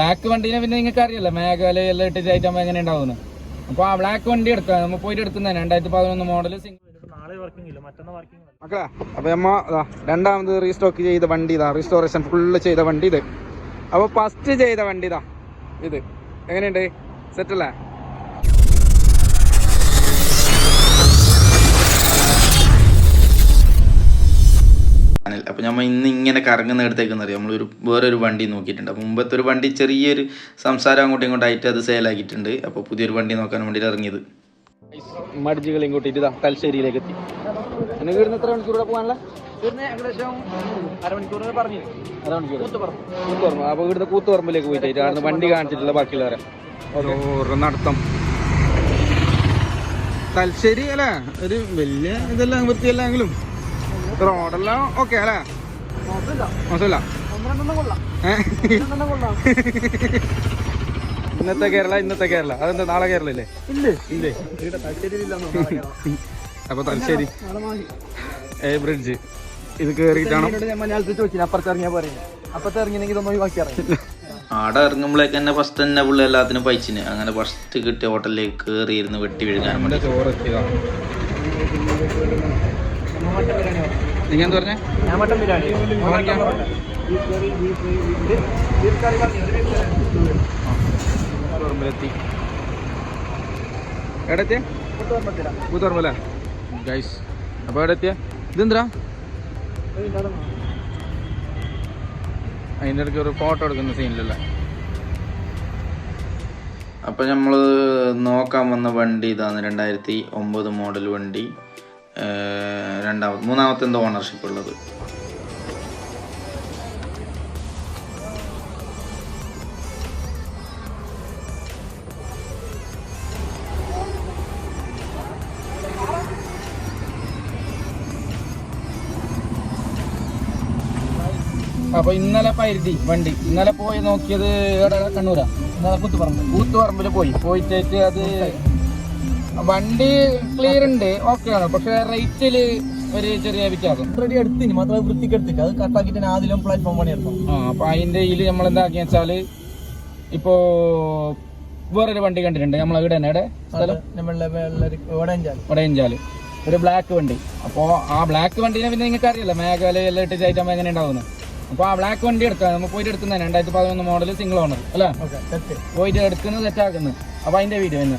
Black വണ്ടീനെ പിന്നെ നിങ്ങൾക്ക് അറിയില്ല മേഘാലയെല്ലാം ഇട്ട് ചയറ്റുമ്പോൾ എങ്ങനെ ഉണ്ടാവുന്നു. അപ്പോൾ ആ ബ്ലാക്ക് വണ്ടി എടുക്കാം നമ്മൾ പോയിട്ട് എടുക്കുന്നതാണ് രണ്ടായിരത്തി പതിനൊന്ന് മോഡൽ മക്കളെ അപ്പൊ നമ്മ രണ്ടാമത് റീസ്റ്റോക്ക് ചെയ്ത വണ്ടി ഇതാ റീസ്റ്റോറേഷൻ ഫുള്ള് ചെയ്ത വണ്ടി ഇത്. അപ്പൊ ഫസ്റ്റ് ചെയ്ത വണ്ടി ഇതാ ഇത്. എങ്ങനെയുണ്ട്? സെറ്റ് അപ്പോൾ നമ്മൾ ഇന്ന് ഇങ്ങനെ കറങ്ങുന്ന ഇടത്തേക്കെന്ന് അറിയാം? നമ്മളൊരു വേറൊരു വണ്ടി നോക്കിയിട്ടുണ്ട്. അപ്പോൾ മുമ്പത്തെ ഒരു വണ്ടി ചെറിയൊരു സംസാരം അങ്ങോട്ടും ഇങ്ങോട്ടായിട്ട് അത് സെയിലാക്കിയിട്ടുണ്ട് അപ്പോൾ പുതിയൊരു വണ്ടി നോക്കാൻ വേണ്ടിയിട്ട് ഇറങ്ങിയത്. മടിച്ചുകൾ ഇങ്ങോട്ട് ഇതാ തലശ്ശേരിയിലേക്ക് എത്തി എനിക്ക് ഇവിടുന്ന് എത്ര മണിക്കൂർ പോകാനുള്ള? ഏകദേശം അരമണിക്കൂർ പറഞ്ഞു അരമണിക്കൂർ കൂത്തുപറമ്പ്. അപ്പൊ ഇവിടുത്തെ കൂത്തുപറമ്പിലേക്ക് പോയിട്ട് അവിടുന്ന് വണ്ടി കാണിച്ചിട്ടുള്ള ബാക്കിയുള്ളവരെ. ഓരോ നടത്തം തലശ്ശേരി അല്ലേ? ഒരു വലിയ ഇതെല്ലാം വൃത്തിയല്ലെങ്കിലും റോഡെല്ലാം ഓക്കെ അല്ലേ? മോശമില്ല? ഇന്നത്തെ കേരള ഇന്നത്തെ കേരള. അതെന്താ നാളെ കേരള ഇല്ലേ? ഇല്ലേ? അപ്പൊ തലശ്ശേരി ഏ ബ്രിഡ്ജ്. ഇത് കേറിയിട്ടാണ്? ആടെ ഇറങ്ങുമ്പോഴേക്ക് തന്നെ ഫസ്റ്റ് തന്നെ പുള്ളി എല്ലാത്തിനും പൈച്ചിന്. അങ്ങനെ ഫസ്റ്റ് കിട്ടിയ ഹോട്ടലിലേക്ക് കയറി ഇരുന്ന് വെട്ടി വീഴുകാൻ വേണ്ടി. ചോറ് എത്തിയതാ. നിങ്ങൾ എന്ത് പറഞ്ഞേ? ഞാൻ മട്ടൻ ബിരിയാണി. പറമ്പിലെത്തി എവിടെ എത്തിയ കൂത്തുപറമ്പല്ലേ ഗൈസ് അപ്പൊ എവിടെ എത്തിയ ഇതെന്താ? അതിന്റെ ഇടയ്ക്ക് ഒരു ഫോട്ടോ എടുക്കുന്ന സീനിലല്ലേ? അപ്പോൾ നമ്മൾ നോക്കാൻ വന്ന വണ്ടി ഇതാണ്. രണ്ടായിരത്തി ഒമ്പത് മോഡൽ വണ്ടി. രണ്ടാമത് മൂന്നാമത്തെ എന്തോ ഓണർഷിപ്പ് ഉള്ളത്. അപ്പൊ ഇന്നലെ പരിധി വണ്ടി. ഇന്നലെ പോയി നോക്കിയത് കണ്ണൂരാ. ഇന്നലെ കുത്തുപറമ്പ് കൂത്തുപറമ്പിൽ പോയി. പോയിട്ട് അത് വണ്ടി ക്ലിയർ ഉണ്ട് ഓക്കെ ആണ്. പക്ഷെ റേറ്റിൽ ഒരു ചെറിയ വ്യത്യാസം. റെഡി എടുത്തിന് മാത്രമേ വൃത്തിക്ക് എടുത്തിട്ട്. അത് കട്ടാക്കിട്ട് ആദ്യം പ്ലാറ്റ്ഫോം പണി എടുത്തു? ആ അപ്പൊ അതിന്റെ ഇതിൽ നമ്മൾ എന്താക്കി വെച്ചാൽ ഇപ്പോ വേറൊരു വണ്ടി കണ്ടിട്ടുണ്ട് നമ്മൾ ഇവിടെ തന്നെ? ഇവിടെ വടയഞ്ചാൽ ഒരു ബ്ലാക്ക് വണ്ടി. അപ്പോ ആ ബ്ലാക്ക് വണ്ടിനെ പിന്നെ നിങ്ങൾക്ക് അറിയില്ല മേഘാലയെല്ലാം ഇട്ട് ചയറ്റുമ്പോൾ എങ്ങനെ ഉണ്ടാവുന്നത് അപ്പോൾ ആ ബ്ലാക്ക് വണ്ടി എടുക്കാം നമുക്ക് പോയിട്ട് എടുക്കുന്നതാണ് രണ്ടായിരത്തി പതിനൊന്ന് മോഡൽ സിംഗിൾ ഓണർ അല്ലേ? പോയിട്ട് എടുക്കുന്നത് സെറ്റാക്കുന്നത് അപ്പോൾ അതിന്റെ വീഡിയോ തന്നെ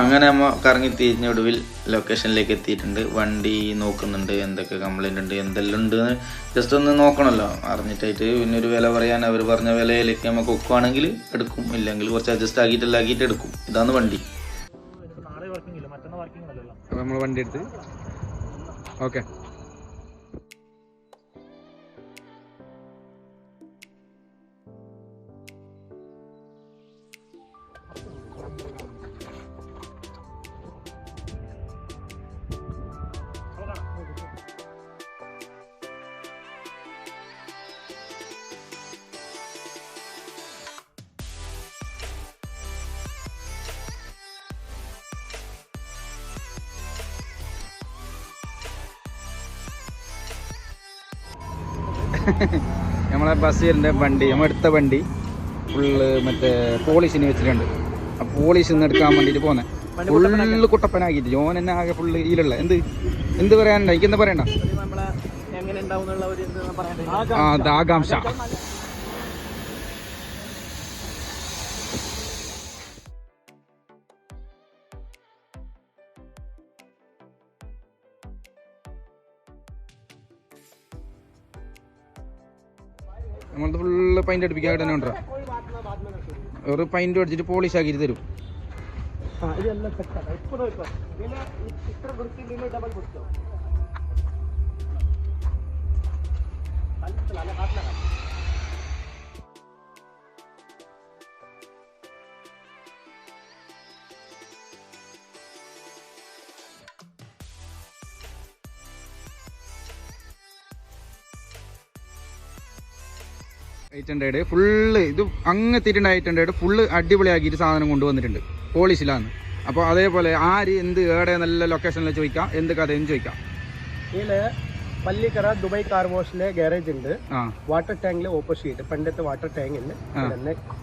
അങ്ങനെ നമ്മ കറങ്ങി തിരിഞ്ഞ ഒടുവിൽ ലൊക്കേഷനിലേക്ക് എത്തിയിട്ടുണ്ട്. വണ്ടി നോക്കുന്നുണ്ട്. എന്തൊക്കെ കംപ്ലൈന്റ് ഉണ്ട് എന്തെല്ലാം ഉണ്ട് ജസ്റ്റ് ഒന്ന് നോക്കണമല്ലോ അറിഞ്ഞിട്ടായിട്ട് പിന്നെ ഒരു വില പറയാൻ അവർ പറഞ്ഞ വിലയിലേക്ക് നമുക്ക് ഒക്കുവാണെങ്കിൽ എടുക്കും. ഇല്ലെങ്കിൽ കുറച്ച് അഡ്ജസ്റ്റ് ആക്കിയിട്ട് ആക്കിയിട്ട് എടുക്കും. ഇതാണ് വണ്ടി. നമ്മൾ വണ്ടി എടുത്ത്. ഓക്കെ നമ്മളെ ബസ്സിന്റെ വണ്ടി നമ്മൾ എടുത്ത വണ്ടി ഫുള്ള് മറ്റേ പോളിഷിന് വെച്ചിട്ടുണ്ട്. ആ പോളിഷ് നിന്ന് എടുക്കാൻ വേണ്ടിയിട്ട് പോന്നെ. ഫുള്ള് കുട്ടപ്പനാക്കിയിട്ട് ജോൻ എന്നെ ആകെ ഫുള്ള് ഇതിലുള്ള. എന്ത്? എന്ത് പറയാനുണ്ടോ? എനിക്കെന്താ പറയണ്ട? നമ്മളെ നമ്മളത് ഫുള്ള് പൈന്റ് അടുപ്പിക്കാൻ തന്നെ ഉണ്ടോ? ഒരു പൈന്റ് അടിച്ചിട്ട് പോളിഷ് ആക്കിയിട്ട് തരും. ഇത്ര എയ്റ്റ് ഹൺഡ്രഡ് ഫുള്ള് ഇത് അങ്ങ് എത്തിയിട്ടുണ്ട് എയ്റ്റ് ഹൺഡ്രഡ് ഫുള്ള് അടിപൊളിയാക്കിയിട്ട് സാധനം കൊണ്ടുവന്നിട്ടുണ്ട്. പോളിഷിലാണ് അപ്പോൾ അതേപോലെ ആര് എന്ത് ഏടെ നല്ല ലൊക്കേഷനിൽ ചോദിക്കാം. എന്ത് കഥയും ചോദിക്കാം. ഇതിൽ പള്ളിക്കര ദുബായ് കാർ വാഷിലെ ഗാരേജ് ഉണ്ട്. വാട്ടർ ടാങ്കിലെ ഓപ്പോസിറ്റ് പണ്ടത്തെ വാട്ടർ ടാങ്ക് ഉണ്ട്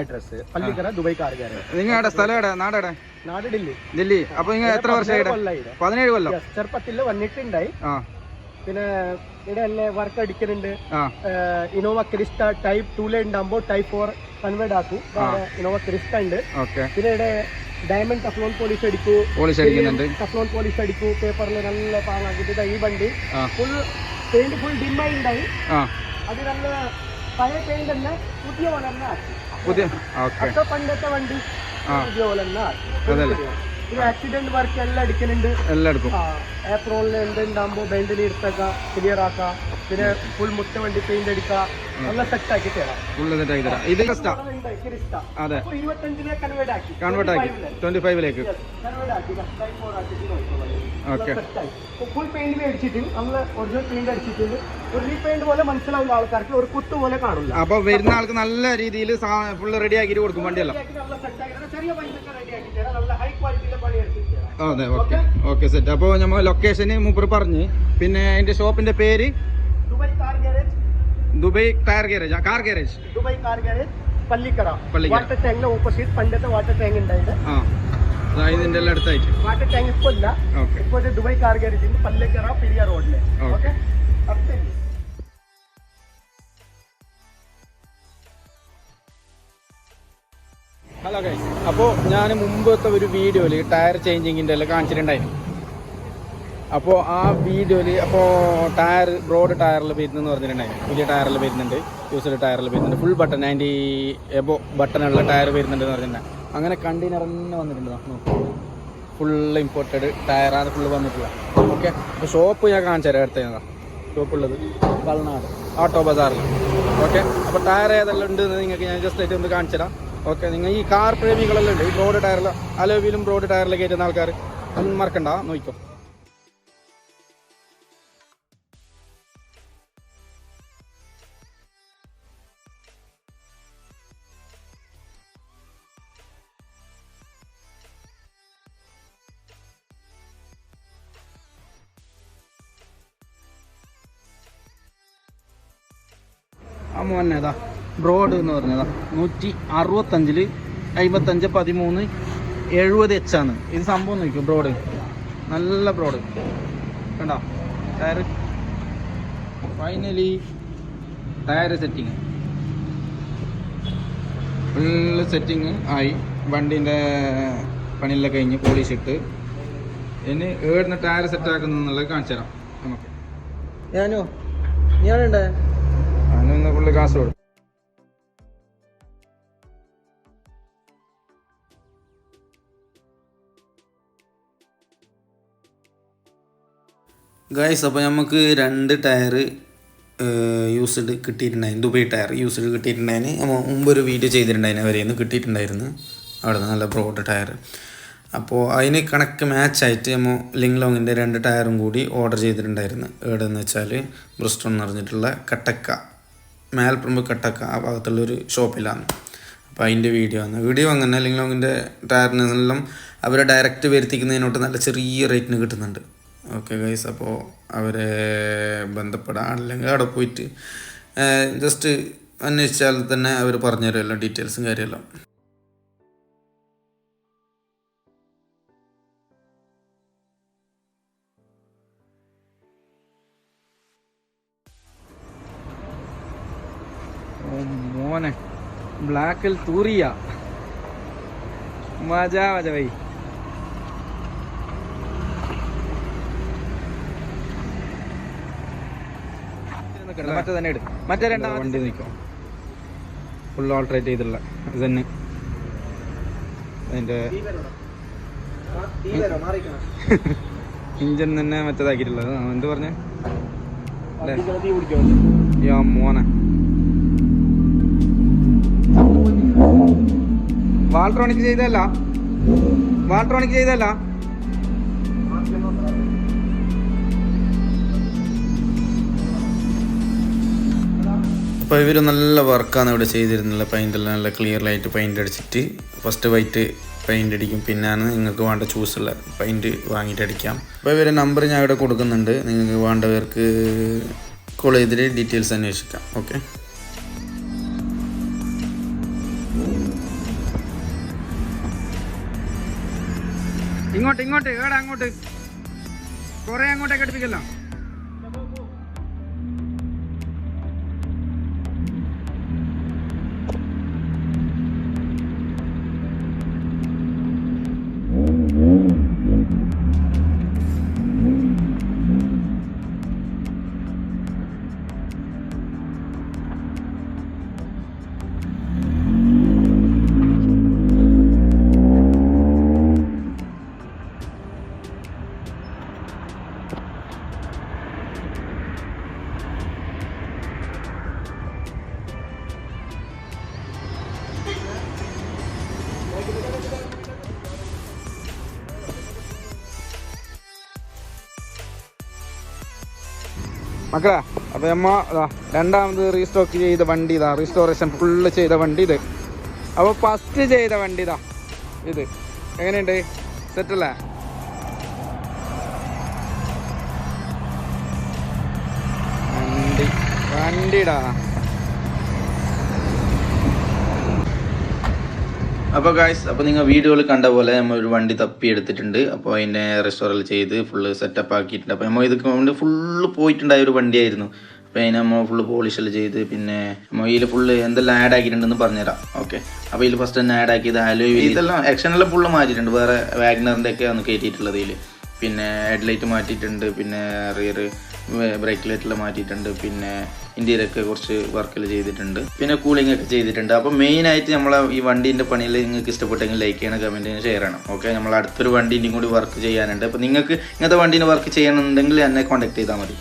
address Pallikkara Dubai car garage നിങ്ങൾ എവിടെ സ്ഥലം എവിടെ? നാടെവിടെ നാട് ഡൽഹി. ഡൽഹി. അപ്പൊ നിങ്ങൾ എത്ര വർഷമായിട്ട് കൊല്ലായിടെ പതിനേഴ് കൊല്ലം? ചെറുപ്പത്തിൽ വന്നിട്ടുണ്ടായി. പിന്നെ ഇവിടെ അല്ലേ വർക്ക് അടിക്കുന്നുണ്ട് Innova Crysta type two line ഉണ്ടാകുമ്പോൾ ടൈപ്പ് ഫോർ കൺവേർട്ട് ആക്കും. ഇനോവ ക്രിസ്റ്റ ഉണ്ട്. പിന്നെ ഇവിടെ ഡയമണ്ട് ടഫ്ലോൺ പോളിഷ് അടിക്കൂ. ടഫ്ലോൺ പോളിഷ് അടിക്കൂ. പേപ്പറിൽ നല്ല പാങ്ങാക്കിട്ട് ഈ വണ്ടി. ഫുൾ പെയിന്റ് ഫുൾ ഡിമായി ഉണ്ടായി അത് നല്ല പഴയ പെയിന്റ് തന്നെ പുതിയ പോലെ തന്നെ പുതിയ പണ്ടത്തെ വണ്ടി. പുതിയ പോലെ തന്നെ ഇത് ആക്സിഡന്റ് വർക്ക് എല്ലാം എടുക്കുന്നുണ്ട് എല്ലാം എടുക്കും. ഏപ്രോണിൽ എന്തുണ്ടാകുമ്പോൾ ബെൻഡിന് എടുത്തേക്കാം ക്ലിയർ ആക്കാം. പിന്നെ ഫുൾ മുട്ട വണ്ടി പെയിന്റ് അടിക്കാം നല്ല സെറ്റ് ആക്കി തരാം. ഫുള്ള് സെറ്റ് ആക്കി തരാം. ഇത് ക്രിസ്റ്റ. അതെ. ഇരുപത്തഞ്ചിനെ കൺവേർട്ട് ആക്കി. കൺവേർട്ട് ആക്കി. ട്വന്റി ഫൈവിലേക്ക്. ഓക്കെ ഫുൾ പെയിന്റ് മേടിച്ചിട്ട് നമ്മൾ ഒറിജിനൽ പെയിന്റ് അടിച്ചിട്ടുണ്ട് ഒരു റീപെയിന്റ് പോലെ മനസ്സിലാവുന്ന ആൾക്കാർക്ക് ഒരു കുത്തു പോലെ കാണില്ല അപ്പൊ വരുന്ന ആൾക്ക് നല്ല രീതിയിൽ ഫുള്ള് റെഡി ആക്കിയിട്ട് കൊടുക്കും വണ്ടിയെല്ലാം. അതെ ഓക്കെ ഓക്കെ സെറ്റ് അപ്പോൾ നമ്മൾ ലൊക്കേഷന് മൂപ്പർ പറഞ്ഞ്. പിന്നെ അതിന്റെ ഷോപ്പിന്റെ പേര് Dubai tyre garage car garage Dubai car garage Pallikkara. Water ടാങ്കിന്റെ ഓപ്പോസിറ്റ് പണ്ടത്തെ വാട്ടർ ടാങ്ക് ഉണ്ടായത് ഇതിന്റെ എല്ലാം അടുത്തായിട്ട്। വാട്ടർ ടാങ്ക് ഇപ്പൊ ഇല്ല. ഇപ്പൊ ഇത് Dubai car garage Pallikkara Periya റോഡിൽ. ഓക്കെ ഹലോ ഗൈസ് അപ്പോൾ ഞാൻ മുമ്പത്തെ ഒരു വീഡിയോയിൽ ടയർ ചേഞ്ചിങ്ങിന്റെ എല്ലാം കാണിച്ചിട്ടുണ്ടായിരുന്നു. അപ്പോൾ ആ വീഡിയോയിൽ അപ്പോൾ ടയർ ബ്രോഡ് ടയറിൽ വരുന്നെന്ന് പറഞ്ഞിട്ടുണ്ടായിരുന്നു പുതിയ ടയറിൽ വരുന്നുണ്ട് യൂസ്ഡ് ടയറിൽ വരുന്നുണ്ട്. ഫുൾ ബട്ടൺ അതിന്റെ എബോ ബട്ടണുള്ള ടയർ വരുന്നുണ്ട് എന്ന് പറഞ്ഞിട്ടുണ്ടായിരുന്നു അങ്ങനെ കണ്ടെയ്നർ തന്നെ വന്നിട്ടുണ്ട്. ഫുൾ ഇമ്പോർട്ടഡ് ടയറാണ് ഫുള്ള് വന്നിട്ടുള്ള ഓക്കെ അപ്പോൾ ഷോപ്പ് ഞാൻ കാണിച്ചു തരാം അടുത്ത ഷോപ്പുള്ളത് പൾനാട് ഓട്ടോ ബസാറിൽ ഓക്കെ അപ്പോൾ ടയർ ഏതെല്ലാം ഉണ്ട് എന്ന് നിങ്ങൾക്ക് ഞാൻ ജസ്റ്റ് ആയിട്ട് ഒന്ന് കാണിച്ചു തരാം ഓക്കെ നിങ്ങൾ ഈ കാർ പ്രേമികളെല്ലാം ഉണ്ട്. ഈ ബ്രോഡ് ടയറിൽ അലോവിയിലും ബ്രോഡ് ടയറിൽ കയറ്റുന്ന ആൾക്കാർ മറക്കണ്ട. നോക്കിക്കോ. തന്നെ ഏതാ ബ്രോഡ് എന്ന് പറഞ്ഞതാ. നൂറ്റി അറുപത്തഞ്ചിൽ അമ്പത്തഞ്ച് പതിമൂന്ന് എഴുപത് എച്ച് ആണ്. ഇത് സംഭവം നോക്കിയോ ബ്രോഡ് നല്ല ബ്രോഡ് കണ്ടോ? Tyre finally tyre setting full setting ആയി. വണ്ടീന്റെ പണിയെല്ലാം കഴിഞ്ഞ് പോളിഷ് ഇനി ഏടുന്ന ടയർ സെറ്റ് ആക്കുന്നുള്ളത് കാണിച്ചു തരാം നമുക്ക്. ഞാനോ? ഞാനുണ്ട് അതിനൊന്ന് ഫുള്ള് കാസർഗോഡ്. ഗൈസ് അപ്പോൾ നമുക്ക് രണ്ട് ടയർ യൂസ്ഡ് കിട്ടിയിട്ടുണ്ടായിരുന്നു. ദുബൈ ടയർ യൂസ്ഡ് കിട്ടിയിട്ടുണ്ടായിരുന്നു. നമ്മൾ മുമ്പൊരു വീഡിയോ ചെയ്തിട്ടുണ്ടായിരുന്നു അവരെ. കിട്ടിയിട്ടുണ്ടായിരുന്നു. അവിടെ നിന്ന് നല്ല ബ്രോഡ് ടയർ അപ്പോൾ അതിന് കണക്ക് മാച്ചായിട്ട് നമ്മൾ ലിങ് ലോങ്ങിന്റെ രണ്ട് ടയറും കൂടി ഓർഡർ ചെയ്തിട്ടുണ്ടായിരുന്നു. എവിടെ എന്ന് വെച്ചാൽ ബ്രിസ്റ്റോൺ എന്ന് പറഞ്ഞിട്ടുള്ള കട്ടക്ക. മേൽപ്പറമ്പ് കട്ടക്ക ആ ഭാഗത്തുള്ളൊരു ഷോപ്പിലാണ്. അപ്പോൾ അതിന്റെ വീഡിയോ ആണ്. വീഡിയോ അങ്ങനെ അല്ലെങ്കിൽ അതിന്റെ ടയറിനെല്ലാം അവരെ ഡയറക്റ്റ് വരുത്തിക്കുന്നതിനോട്ട് നല്ല ചെറിയ റേറ്റിന് കിട്ടുന്നുണ്ട്. ഓക്കെ ഗൈസ് അപ്പോൾ അവരെ ബന്ധപ്പെടാം അല്ലെങ്കിൽ അവിടെ പോയിട്ട് ജസ്റ്റ് അന്വേഷിച്ചാൽ തന്നെ അവർ പറഞ്ഞുതരുമല്ലോ ഡീറ്റെയിൽസും കാര്യമെല്ലാം മോനെ ബ്ലാക്കിൽ തൂറിയ. മജാ മജ വൈ മറ്റേ തന്നെ എടു മറ്റേ രണ്ടാം വണ്ടി നിൽക്കും. ഫുൾ ഓൾട്രേറ്റ് ചെയ്തിട്ടുള്ള ഇത് തന്നെ അതിന്റെ ഇഞ്ചൻ തന്നെ മറ്റേതാക്കിയിട്ടുള്ളത്. ആ, എന്ത് പറഞ്ഞേ? യാ മോനെ. വാൾട്രോണിക് ചെയ്തല്ല വാൾട്രോണിക് ചെയ്തല്ല അപ്പോൾ ഇവർ നല്ല വർക്കാണ് ഇവിടെ ചെയ്തിരുന്നത്. പെയിന്റ് എല്ലാം നല്ല ക്ലിയർ ലൈറ്റ് പെയിന്റ് അടിച്ചിട്ട് ഫസ്റ്റ് വൈറ്റ് പെയിന്റ് അടിക്കും. പിന്നാണ് നിങ്ങൾക്ക് വേണ്ട ചൂസുള്ള പെയിന്റ് വാങ്ങിയിട്ട് അടിക്കാം. അപ്പോൾ ഇവരെ നമ്പർ ഞാൻ ഇവിടെ കൊടുക്കുന്നുണ്ട്. നിങ്ങൾക്ക് വേണ്ടവർക്ക് കോൾ ചെയ്തിട്ട് ഡീറ്റെയിൽസ് അന്വേഷിക്കാം. ഓക്കെ ഇങ്ങോട്ട് ഇങ്ങോട്ട് ഏടാ അങ്ങോട്ട്. കുറെ അങ്ങോട്ടേക്ക് അടുപ്പിക്കല്ലോ. മക്കളെ അപ്പൊ അമ്മ ഇതാ രണ്ടാമത് റീസ്റ്റോക്ക് ചെയ്ത വണ്ടി ഇതാ റീസ്റ്റോറേഷൻ ഫുള്ള് ചെയ്ത വണ്ടി ഇത്. അപ്പൊ ഫസ്റ്റ് ചെയ്ത വണ്ടി ഇതാ ഇത്. എങ്ങനെയുണ്ട്? സെറ്റല്ലേ വണ്ടി വണ്ടിടാ. അപ്പോൾ ഗായ്സ് അപ്പോൾ നിങ്ങൾ വീഡിയോയിൽ കണ്ട പോലെ നമ്മൾ ഒരു വണ്ടി തപ്പി എടുത്തിട്ടുണ്ട്. അപ്പോൾ അതിനെ റെസ്റ്റോറൽ ചെയ്ത് ഫുള്ള് സെറ്റപ്പ് ആക്കിയിട്ടുണ്ട്. അപ്പോൾ നമ്മൾ ഇതൊക്കെ കൊണ്ട് ഫുള്ള് പോയിട്ടുണ്ടായ ഒരു വണ്ടിയായിരുന്നു. അപ്പോൾ അതിനെ നമ്മൾ ഫുള്ള് പോളിഷെല്ലാം ചെയ്ത് പിന്നെ ഇതിൽ ഫുള്ള് എന്തെല്ലാം ആഡ് ആക്കിയിട്ടുണ്ടെന്ന് പറഞ്ഞുതരാം. ഓക്കെ അപ്പോൾ ഇതിൽ ഫസ്റ്റ് തന്നെ ആഡ് ആക്കിയത് ആലോ ഇതെല്ലാം എക്ഷനെല്ലാം ഫുള്ള് മാറ്റിയിട്ടുണ്ട്. വേറെ വാഗ്നറിന്റെ ഒക്കെ ആണ് കയറ്റിയിട്ടുള്ളത് ഇതിൽ പിന്നെ ഹെഡ്ലൈറ്റ് മാറ്റിയിട്ടുണ്ട്. പിന്നെ റിയർ ബ്രേക്ക് ലൈറ്റെല്ലാം മാറ്റിയിട്ടുണ്ട്. പിന്നെ ഇന്ത്യയിലൊക്കെ കുറച്ച് വർക്കിൽ ചെയ്തിട്ടുണ്ട്. പിന്നെ കൂളിംഗ് ഒക്കെ ചെയ്തിട്ടുണ്ട്. അപ്പോൾ മെയിനായിട്ട് നമ്മളെ ഈ വണ്ടീന്റെ പണിയിൽ നിങ്ങൾക്ക് ഇഷ്ടപ്പെട്ടെങ്കിൽ ലൈക്ക് ചെയ്യണം കമന്റ് ചെയ്യണം ഷെയർ ചെയ്യണം. ഓക്കെ നമ്മൾ അടുത്തൊരു വണ്ടീന്റെയും കൂടി വർക്ക് ചെയ്യാനുണ്ട്. അപ്പോൾ നിങ്ങൾക്ക് ഇങ്ങനത്തെ വണ്ടീന്റെ വർക്ക് ചെയ്യണമെന്നുണ്ടെങ്കിൽ എന്നെ കോൺടാക്ട് ചെയ്താൽ മതി.